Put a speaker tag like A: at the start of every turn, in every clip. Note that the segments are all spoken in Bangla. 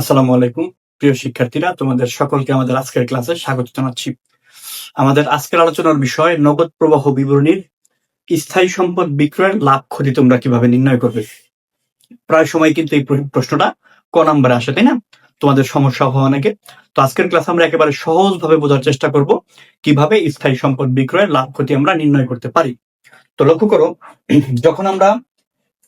A: আসসালামু আলাইকুম, প্রিয় শিক্ষার্থীরা, তোমাদের সকলকে আমাদের আজকের ক্লাসে স্বাগত জানাচ্ছি। আমাদের আজকের আলোচনার বিষয়, নগদ প্রবাহ বিবরণীর স্থায়ী সম্পদ বিক্রয়ের লাভ ক্ষতি তোমরা কীভাবে নির্ণয় করবে? প্রায় সময় কিন্তু এই প্রশ্নটা ক নাম্বারে আসে, তাই না? তোমাদের সমস্যা হওয়া অনেকে তো আজকের ক্লাস আমরা একেবারে সহজভাবে বোঝার চেষ্টা করব কীভাবে স্থায়ী সম্পদ বিক্রয়ের লাভ ক্ষতি আমরা নির্ণয় করতে পারি। তো লক্ষ্য করো, যখন আমরা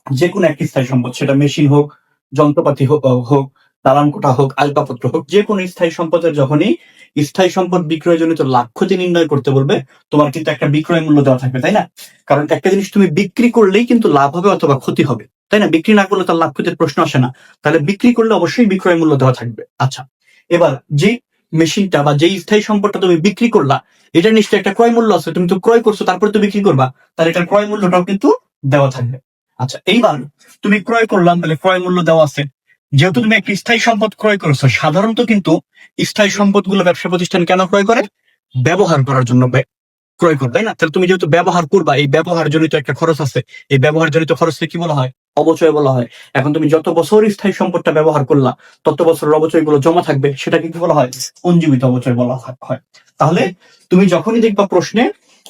A: যে কোনো একটি স্থায়ী সম্পদ, সেটা মেশিন হোক, যন্ত্রপাতি হোক হোক দালান কোঠা হোক, আসবাবপত্র হোক, যে কোনো স্থায়ী সম্পদের যখনই স্থায়ী সম্পদ বিক্রয়জনিত লাভ ক্ষতি নির্ণয় করতে বলবে, তোমার কিন্তু একটা বিক্রয় মূল্য দেওয়া থাকবে, তাই না? কারণ একটা জিনিস তুমি বিক্রি করলেই কিন্তু লাভ হবে অথবা ক্ষতি হবে, তাই না? বিক্রি না করলে তার লাভ ক্ষতির প্রশ্ন আসে না। তাহলে বিক্রি করলে অবশ্যই বিক্রয় মূল্য দেওয়া থাকবে। আচ্ছা এবার যে মেশিনটা বা যেই স্থায়ী সম্পদটা তুমি বিক্রি করলা, এটা নিশ্চয়ই একটা ক্রয় মূল্য আছে, তুমি তো ক্রয় করছ, তারপরে তো বিক্রি করবা, তাহলে এটার ক্রয় মূল্যটাও কিন্তু দেওয়া থাকবে। আচ্ছা এইবার তুমি ক্রয় করলাম, তাহলে ক্রয় মূল্য দেওয়া আছে। যেহেতু তুমি একটি স্থায়ী সম্পদ ক্রয় করেছ, সাধারণত কিন্তু স্থায়ী সম্পদগুলো ব্যবসা প্রতিষ্ঠান কেন ক্রয় করে? ব্যবহার করার জন্য ক্রয় করে, তাই না? তাহলে তুমি যেহেতু ব্যবহার করবা, এই ব্যবহার জনিত একটা খরচ আছে, এই ব্যবহার জনিত খরচকে কি বলা হয়? অবচয় বলা হয়। এখন তুমি যত বছর স্থায়ী সম্পদটা ব্যবহার করলা, তত বছরের অবচয়গুলো জমা থাকবে, সেটাকে কি বলা হয়? পঞ্জীবিত অবচয় বলা হয়। তাহলে তুমি যখনই দেখবা প্রশ্নে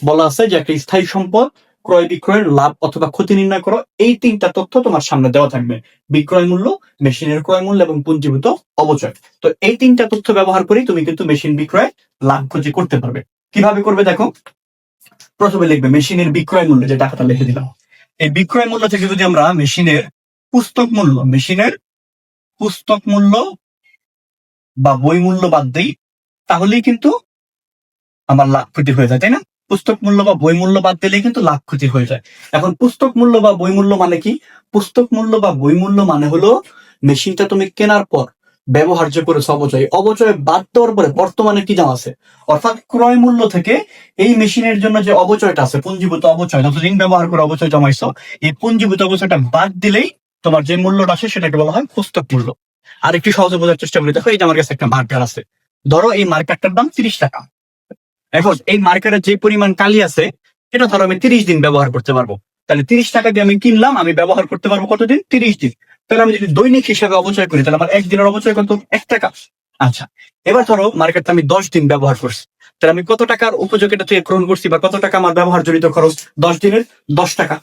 A: বলা আছে যে একটা স্থায়ী সম্পদ ক্রয় বিক্রয়ের লাভ অথবা ক্ষতি নির্ণয় করো, এই তিনটা তথ্য তোমার সামনে দেওয়া থাকবে। বিক্রয় মূল্য, মেশিনের ক্রয় মূল্য এবং পুঞ্জীভূত অবচয়। তো এই তিনটা তথ্য ব্যবহার করেই তুমি কিন্তু মেশিন বিক্রয় লাভ ক্ষতি করতে পারবে। কীভাবে করবে দেখো? প্রথমে লিখবে মেশিনের বিক্রয় মূল্য, যে টাকাটা লিখে দিলাম। এই বিক্রয় মূল্য থেকে যদি আমরা মেশিনের পুস্তক মূল্য, মেশিনের পুস্তক মূল্য বা বই মূল্য বাদ দিই, তাহলেই কিন্তু আমার লাভ ক্ষতি হয়ে যায়, তাই না? পুস্তক মূল্য বা বই মূল্য বাদ দিলেই কিন্তু লাভ ক্ষতি হয়ে যায়। এখন পুস্তক মূল্য বা বই মূল্য মানে কি? পুস্তক মূল্য বা বই মূল্য মানে হলো মেশিনটা তুমি কেনার পর ব্যবহার্য করেছ অবচয়। অবচয় বাদ দেওয়ার পরে বর্তমানে কি দাম আছে? অর্থাৎ ক্রয় মূল্য থেকে এই মেশিনের জন্য যে অবচয়টা আছে, পুঞ্জীভূত অবচয়, যতদিন ব্যবহার করে অবচয় জমাইছো, এই পুঞ্জীভূত অবচয়টা বাদ দিলেই তোমার যে মূল্যটা আসে সেটাকে বলা হয় পুস্তক মূল্য। আর একটু সহজে বোঝার চেষ্টা করি। দেখো এই যে আমার কাছে একটা মার্কার আছে। ধরো এই মার্কারটার দাম তিরিশ টাকা। এখন এই মার্কারের যে পরিমাণ কালি আছে এটা ধরো আমি তিরিশ দিন ব্যবহার করতে পারব। তাহলে তিরিশ টাকা দিয়ে আমি কিনলাম, আমি ব্যবহার করতে পারব কতদিন? তিরিশ দিন। তাহলে আমি যদি দৈনিক হিসাবে অবচয় করি, তাহলে আমার একদিনের অবচয় কত? এক টাকা। আচ্ছা এবার ধরো মার্কেটটা আমি দশ দিন ব্যবহার করছি। তাহলে আমি কত টাকার উপযোগিতা থেকে গ্রহণ করছি বা কত টাকা আমার ব্যবহার জড়িত খরচ? দশ দিনের দশ টাকা।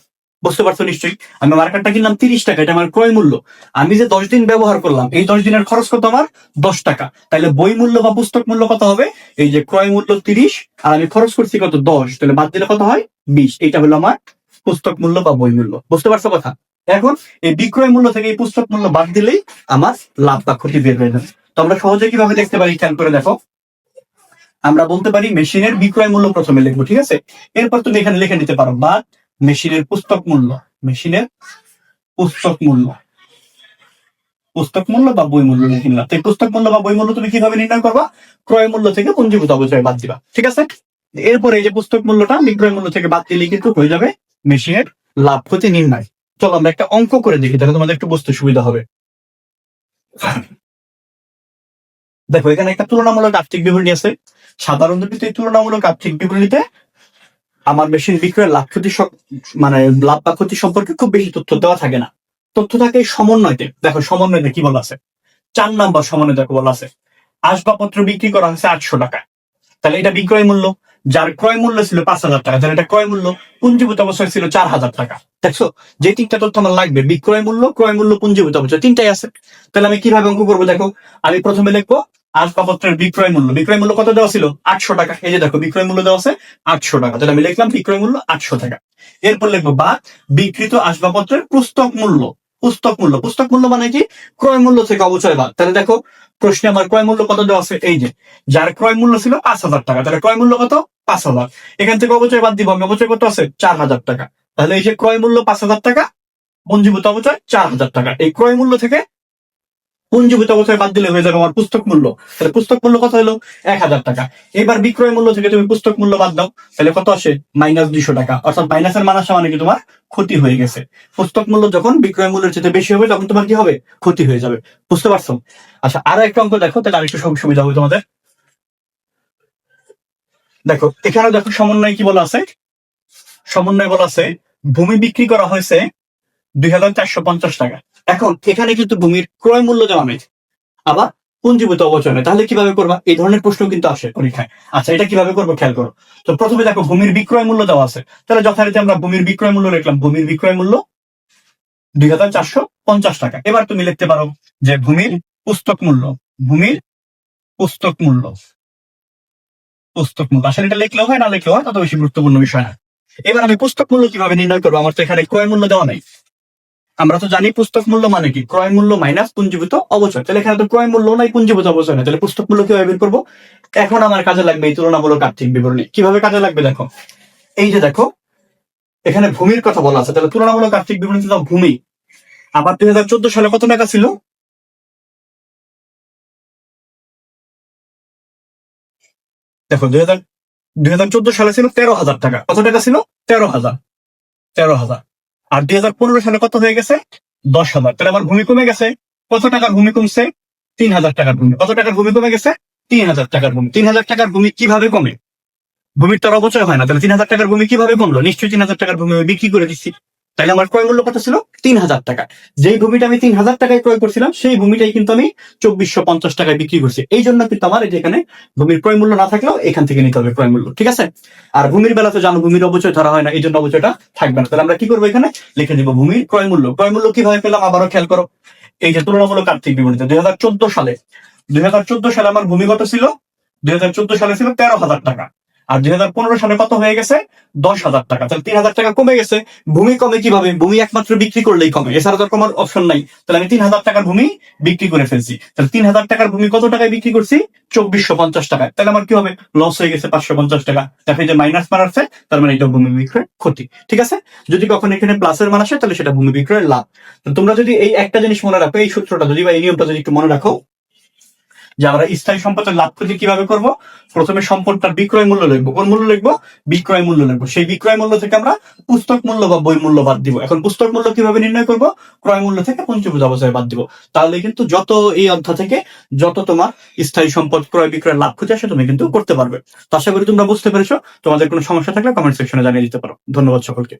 A: বুঝতে পারছ নিশ্চয়ই? আমি মার্কেটটা কিনলাম তিরিশ টাকা, এটা আমার ক্রয় মূল্য। আমি যে দশ দিন ব্যবহার করলাম, এই দশ দিনের খরচ কত আমার? দশ টাকা। তাহলে বই মূল্য বা পুস্তক মূল্য কত হবে? এই যে ক্রয় মূল্য তিরিশ, আর আমি খরচ করছি কত? দশ। তাহলে বাদ দিলে কত হয়? বিশ। এইটা হলো আমার পুস্তক মূল্য বা বই মূল্য। বুঝতে পারছ কথা? এখন এই বিক্রয় মূল্য থেকে এই পুস্তক মূল্য বাদ দিলেই আমার লাভ বা ক্ষতি বের হয়ে যাবে। তো আমরা সহজে কীভাবে দেখতে পারি? খেয়াল করে দেখো। আমরা বলতে পারি মেশিনের বিক্রয় মূল্য প্রথমে লিখব, ঠিক আছে? এরপর তুমি এখানে লিখে নিতে পারো। বা মেশিনের পুস্তক মূল্য। মেশিনের পুস্তক মূল্য। পুস্তক মূল্য বা বই মূল্য লিখে নিলাম। তো পুস্তক মূল্য বা বই মূল্য তুমি কীভাবে নির্ণয় করবা? ক্রয় মূল্য থেকে পুঞ্জীভূত অবচয় বাদ দিবা। ঠিক আছে? এরপরে এই যে পুস্তক মূল্যটা বিক্রয় মূল্য থেকে বাদ দিলেই কিন্তু হয়ে যাবে মেশিনের লাভ ক্ষতি নির্ণয়। চলো আমরা একটা অঙ্ক করে দেখি, তাহলে তোমাদের একটু বুঝতে সুবিধা হবে। দেখো, এখানে একটা তুলনামূলক আর্থিক বিবরণী আছে। সাধারণ এই তুলনামূলক আর্থিক বিবরণীতে আমার মেশিন বিক্রয়ের লাভ ক্ষতি মানে লাভ বা ক্ষতি সম্পর্কে খুব বেশি তথ্য দেওয়া থাকে না। তথ্য থাকে সমন্বয়তে। দেখো, সমন্বয়তে কি বলা আছে? চার নাম্বার সমন্বয় দেখো বলা আছে, আসবাবপত্র বিক্রি করা হয়েছে আটশো টাকা তাহলে এটা বিক্রয় মূল্য। যার ক্রয় মূল্য ছিল পাঁচ হাজার টাকা, তাহলে এটা ক্রয় মূল্য পুঞ্জীভূত অবস্থা ছিল চার হাজার টাকা। দেখছ, যে তিনটা তথ্য আমার লাগবে, বিক্রয় মূল্য, ক্রয় মূল্য, পুঞ্জীভূত অবস্থা তিনটাই আছে। তাহলে আমি কীভাবে অঙ্ক করব দেখো? আমি প্রথমে লিখব আসবাবপত্রের বিক্রয় মূল্য। বিক্রয় মূল্য কত দেওয়া ছিল? আটশো টাকা। এই যে দেখো, বিক্রয় মূল্য দেওয়া আছে আটশো টাকা। তাহলে আমি লিখলাম, বিক্রয় মূল্য আটশো টাকা। এরপর লিখব বা, বিকৃত আসবাবপত্রের পুস্তক মূল্য। পুস্তক মূল্য। পুস্তক মূল্য মানে কি? ক্রয় মূল্য থেকে অবচয় বাদ। তাহলে দেখো, প্রশ্নে আমার ক্রয় মূল্য কত দেওয়া আছে? এই যে, যার ক্রয় মূল্য ছিল পাঁচ হাজার টাকা। তাহলে ক্রয় মূল্য কত? পাঁচ হাজার। এখান থেকে অবচয় বাদ দিব। আমি অবচয় কত আছে চার হাজার টাকা। তাহলে এই যে ক্রয় মূল্য পাঁচ হাজার টাকা, পঞ্জীভূত অবচয় চার হাজার টাকা। এই ক্রয় মূল্য থেকে পুঞ্জীভূত অবচয় বাদ দিলে হয়ে যাবে আমার পুস্তক মূল্য? তাহলে পুস্তক মূল্য কত হলো? এক হাজার টাকা। এবার বিক্রয় মূল্য থেকে তুমি পুস্তক মূল্য বাদ দাও। তাহলে কত আসে? মাইনাস দুইশো টাকা। অর্থাৎ মাইনাসের মান আসা মানে কি তোমার? ক্ষতি হয়ে গেছে। পুস্তক মূল্য যখন বিক্রয় মূল্যের চেয়ে বেশি হবে, তখন তোমার কি হবে? ক্ষতি হয়ে যাবে। বুঝতে পারছ? আচ্ছা আরও একটা অঙ্ক দেখো, তাহলে আরেকটু সব সুবিধা হবে তোমাদের। দেখো এখানে দেখো সমন্বয় কি বলা আছে? সমন্বয় বলা আছে, ভূমি বিক্রি করা হয়েছে দুই হাজার চারশো পঞ্চাশ টাকা। এখন এখানে কিন্তু ভূমির ক্রয় মূল্য দেওয়া নেই আবার পুঞ্জীভূত অবচয়, তাহলে কীভাবে করবা? এই ধরনের প্রশ্ন কিন্তু আসে পরীক্ষায়। আচ্ছা এটা কীভাবে করব? খেয়াল করো। তো প্রথমে দেখো, ভূমির বিক্রয় মূল্য দেওয়া আছে। তাহলে যথারীতি আমরা ভূমির বিক্রয় মূল্য লিখলাম। ভূমির বিক্রয় মূল্য দুই হাজার চারশো পঞ্চাশ টাকা। এবার তুমি লিখতে পারো যে ভূমির পুস্তক মূল্য, ভূমির পুস্তক মূল্য। পুস্তক মূল্য। আসলে এটা লিখলেও হয়, না লিখলেও হয় তত বেশি গুরুত্বপূর্ণ বিষয় না। এবার আমি পুস্তক মূল্য কীভাবে নির্ণয় করব? আমার তো এখানে ক্রয় মূল্য দেওয়া নাই। আমরা তো জানি পুস্তক মূল্য মানে কি? ক্রয় মূল্য মাইনাস পুঞ্জীভূত অবচয়। তাহলে এখানে তো ক্রয় মূল্য নাই, পুঞ্জীভূত অবচয় নাই। তাহলে পুস্তক মূল্য কীভাবে বের করব? এখন আমার কাজে লাগবে এই তুলনামূলক আর্থিক বিবরণী। কীভাবে কাজে লাগবে দেখো? এই যে দেখো, এখানে ভূমির কথা বলা আছে। তাহলে তুলনামূলক আর্থিক বিবরণীতে দাও ভূমি। আবার দুই হাজার চোদ্দ সালে কত টাকা ছিল? দেখো, দুই হাজার দুই হাজার চোদ্দ সালে ছিল তেরো হাজার টাকা। কত টাকা ছিল? তেরো হাজার। তেরো হাজার। আর দুই হাজার পনেরো সালে কত হয়ে গেছে? দশ হাজার। তাহলে আমার ভূমি কমে গেছে। কত টাকার ভূমি কমছে? তিন হাজার টাকার ভূমি। কত টাকার ভূমি কমে গেছে? তিন হাজার টাকার ভূমি। তিন হাজার টাকার ভূমি কীভাবে কমে? ভূমির তো আর অবচয় হয় না। তাহলে তিন হাজার টাকার ভূমি কীভাবে কমলো? নিশ্চয়ই তিন হাজার টাকার ভূমি বিক্রি করে দিচ্ছি। তাহলে আমার ক্রয় মূল্য কত ছিল? তিন হাজার টাকা। যেই ভূমিটা আমি তিন হাজার টাকায় ক্রয় করছিলাম, সেই ভূমিটাই কিন্তু আমি চব্বিশশো পঞ্চাশ টাকায় বিক্রি করছি। এই জন্য কিন্তু আমার এই এখানে ভূমির ক্রয় মূল্য না থাকলেও এখান থেকে নিতে হবে ক্রয় মূল্য, ঠিক আছে? আর ভূমির বেলা তো জানো, ভূমির অবচয় ধরা হয় না, এই জন্য অবচয়টা থাকবে না। তাহলে আমরা কি করব এখানে? লিখে দিব ভূমির ক্রয় মূল্য। ক্রয় মূল্য কীভাবে পেলাম আবারও খেয়াল করো। এই যে তুলনামূলক আর্থিক বিবরণীতে দুই হাজার চোদ্দ সালে, দুই হাজার চোদ্দ সালে আমার ভূমি কত ছিল? দুই হাজার চোদ্দ সালে ছিল তেরো হাজার টাকা। আর দুই হাজার পনেরো সালে কত হয়ে গেছে? দশ হাজার টাকা। তাহলে তিন হাজার টাকা কমে গেছে। ভূমি কমে কীভাবে? ভূমি একমাত্র বিক্রি করলেই কমে। এছাড়া তো কমার অপশন নাই। তাহলে আমি তিন হাজার টাকার ভূমি বিক্রি করে ফেলছি। তাহলে তিন হাজার টাকার ভূমি কত টাকায় বিক্রি করছি? চব্বিশশো পঞ্চাশ টাকায়। তাহলে আমার কি হবে? লস হয়ে গেছে পাঁচশো পঞ্চাশ টাকা। দেখো যে মাইনাস মান আসছে তার মানে এটা ভূমি বিক্রয়ের ক্ষতি। ঠিক আছে? যদি কখনো এখানে প্লাসের মান আসে, তাহলে সেটা ভূমি বিক্রয়ের লাভ। তোমরা যদি এই একটা জিনিস মনে রাখো, এই সূত্রটা যদি বা এই নিয়মটা যদি একটু মনে রাখো যে আমরা স্থায়ী সম্পদের লাভ ক্ষতি কীভাবে করব? প্রথমে সম্পদটার বিক্রয় মূল্য লিখব। কোন মূল্য লিখব? বিক্রয় মূল্য লিখব। সেই বিক্রয় মূল্য থেকে আমরা পুস্তক মূল্য বা বই মূল্য বাদ দিব। এখন পুস্তক মূল্য কীভাবে নির্ণয় করব? ক্রয় মূল্য থেকে পঞ্চভুজ অবস্থায় বাদ দিব। তাহলে কিন্তু যত এই অধ্যায় থেকে যত তোমার স্থায়ী সম্পদ ক্রয় বিক্রয় লাভ ক্ষতি আসে, তুমি কিন্তু করতে পারবে। তো আশা করি তোমরা বুঝতে পেরেছ। তোমাদের কোনো সমস্যা থাকলে কমেন্ট সেকশনে জানিয়ে দিতে পারো। ধন্যবাদ সকলকে।